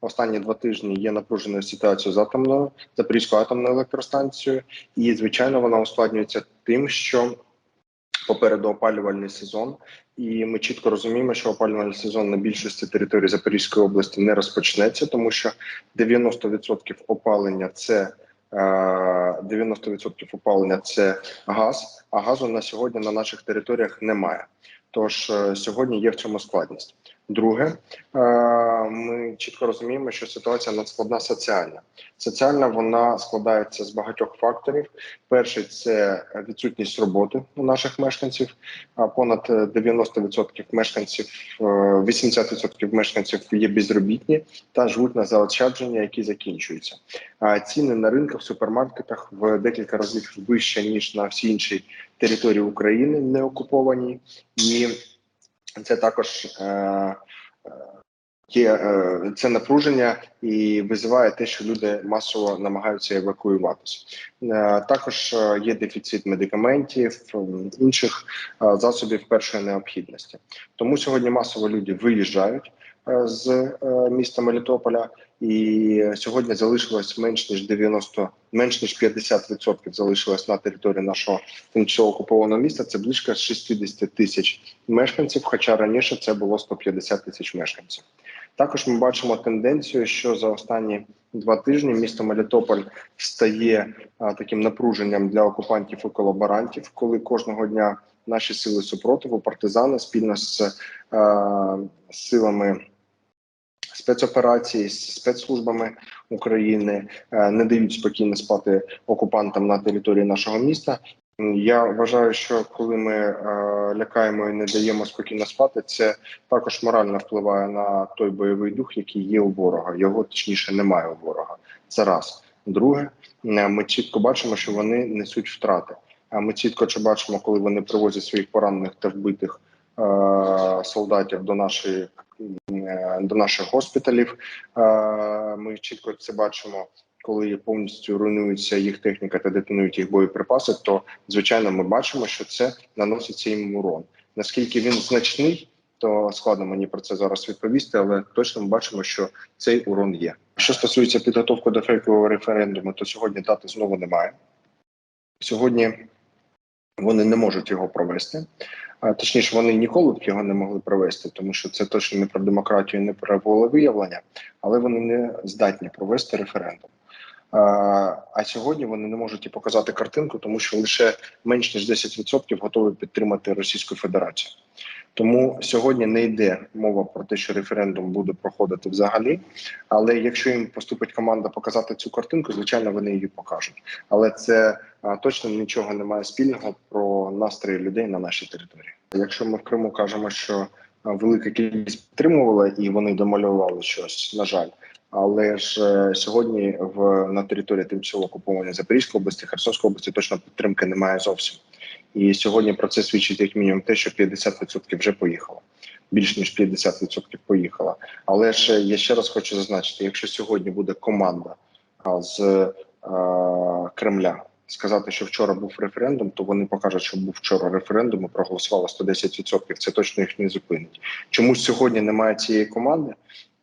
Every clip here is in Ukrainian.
Останні два тижні є напруженою ситуацією з атомною Запорізькою атомною електростанцією, і звичайно вона ускладнюється тим, що попереду опалювальний сезон, і ми чітко розуміємо, що опалювальний сезон на більшості територій Запорізької області не розпочнеться, тому що 90% опалення це е, 90% опалення це газ, а газу на сьогодні на наших територіях немає. Тож е, сьогодні є в цьому складність. Друге, е, ми чітко розуміємо, що ситуація надскладна соціальна. Соціальна вона складається з багатьох факторів. Перший це відсутність роботи у наших мешканців. Понад е, 90% мешканців, е, 80% мешканців є безробітні та живуть на заощадження, які закінчуються. А ціни на ринках в супермаркетах в декілька разів вище ніж на всі інші території України, не окуповані, і це також е, е, є е, це напруження і визиває те, що люди масово намагаються евакуюватися. Також є дефіцит медикаментів, інших засобів першої необхідності. Тому сьогодні масово люди виїжджають з е, міста Мелітополя, і сьогодні залишилось менш ніж 90, менш ніж 50% залишилось на території нашого тимчасово окупованого міста. Це близько 60 тисяч мешканців. Хоча раніше це було 150 тисяч мешканців. Також ми бачимо тенденцію, що за останні два тижні місто Мелітополь стає а, таким напруженням для окупантів і колаборантів, коли кожного дня наші сили супротиву, партизани спільно з а, силами спецоперації, з спецслужбами України е, не дають спокійно спати окупантам на території нашого міста. Я вважаю, що коли ми е, лякаємо і не даємо спокійно спати, це також морально впливає на той бойовий дух, який є у ворога. Його точніше немає у ворога. Це раз. Друге, е, ми чітко бачимо, що вони несуть втрати. А ми чітко чи бачимо, коли вони привозять своїх поранених та вбитих е, солдатів до нашої до наших госпіталів. Е, Ми чітко це бачимо, коли повністю руйнується їх техніка та детонують їх боєприпаси. То звичайно, ми бачимо, що це наноситься їм урон. Наскільки він значний, то складно мені про це зараз відповісти, але точно ми бачимо, що цей урон є. Що стосується підготовки до фейкового референдуму, то сьогодні дати знову немає. Сьогодні вони не можуть його провести. Точніше, вони ніколи б його не могли провести, тому що це точно не про демократію, не про волевиявлення, але вони не здатні провести референдум. А, сьогодні вони не можуть і показати картинку, тому що лише менш ніж 10% готові підтримати Російську Федерацію. Тому сьогодні не йде мова про те, що референдум буде проходити взагалі. Але якщо їм поступить команда показати цю картинку, звичайно, вони її покажуть. Але це точно нічого не має спільного про настрої людей на нашій території. Якщо ми в Криму кажемо, що велика кількість підтримувала і вони домалювали щось, на жаль. Але ж е, сьогодні в на території тимчасово окупованої Запорізької області, Херсонської області точно підтримки немає зовсім. І сьогодні про це свідчить як мінімум те, що 50% вже поїхало. Більш ніж 50% поїхало. Але ж я ще раз хочу зазначити: якщо сьогодні буде команда з е, Кремля сказати, що вчора був референдум, то вони покажуть, що був вчора референдум і проголосувало 110%. Це точно їх не зупинить. Чому сьогодні немає цієї команди?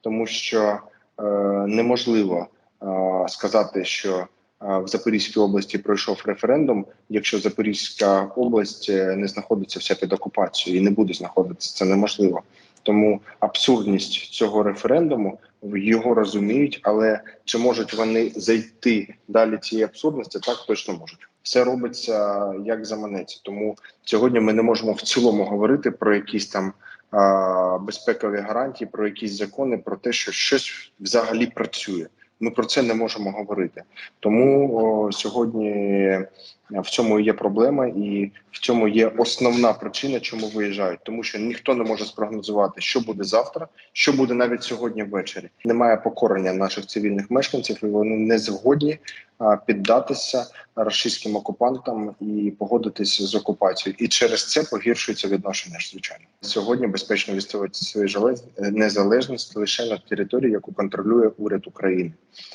Тому що е, неможливо е, сказати, що в Запорізькій області пройшов референдум, якщо Запорізька область е, не знаходиться вся під окупацією і не буде знаходитися, це неможливо. Тому абсурдність цього референдуму його розуміють, але чи можуть вони зайти далі цієї абсурдності? Так точно можуть. Все робиться як заманеться. Тому сьогодні ми не можемо в цілому говорити про якісь там а, безпекові гарантії, про якісь закони, про те, що щось взагалі працює. Ми про це не можемо говорити. Тому о, сьогодні в цьому є проблема, і в цьому є основна причина, чому виїжджають, тому що ніхто не може спрогнозувати, що буде завтра, що буде навіть сьогодні ввечері. Немає покорення наших цивільних мешканців, і вони не згодні піддатися російським окупантам і погодитися з окупацією. І через це погіршується відношення. Звичайно, сьогодні безпечно відстоювати свою незалежність лише на території, яку контролює уряд України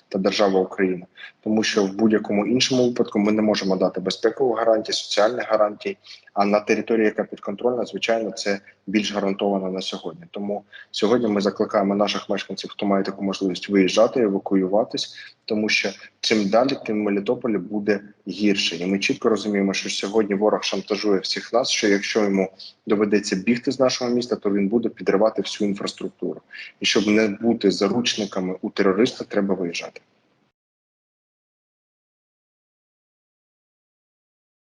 та держава Україна, тому що в будь-якому іншому випадку ми не можемо дати мати безпекових гарантій, соціальних гарантій. А на території, яка підконтрольна, звичайно, це більш гарантовано на сьогодні. Тому сьогодні ми закликаємо наших мешканців, хто має таку можливість виїжджати, евакуюватись, тому що чим далі, тим Мелітополі буде гірше. І ми чітко розуміємо, що сьогодні ворог шантажує всіх нас. Що якщо йому доведеться бігти з нашого міста, то він буде підривати всю інфраструктуру. І щоб не бути заручниками у терориста, треба виїжджати.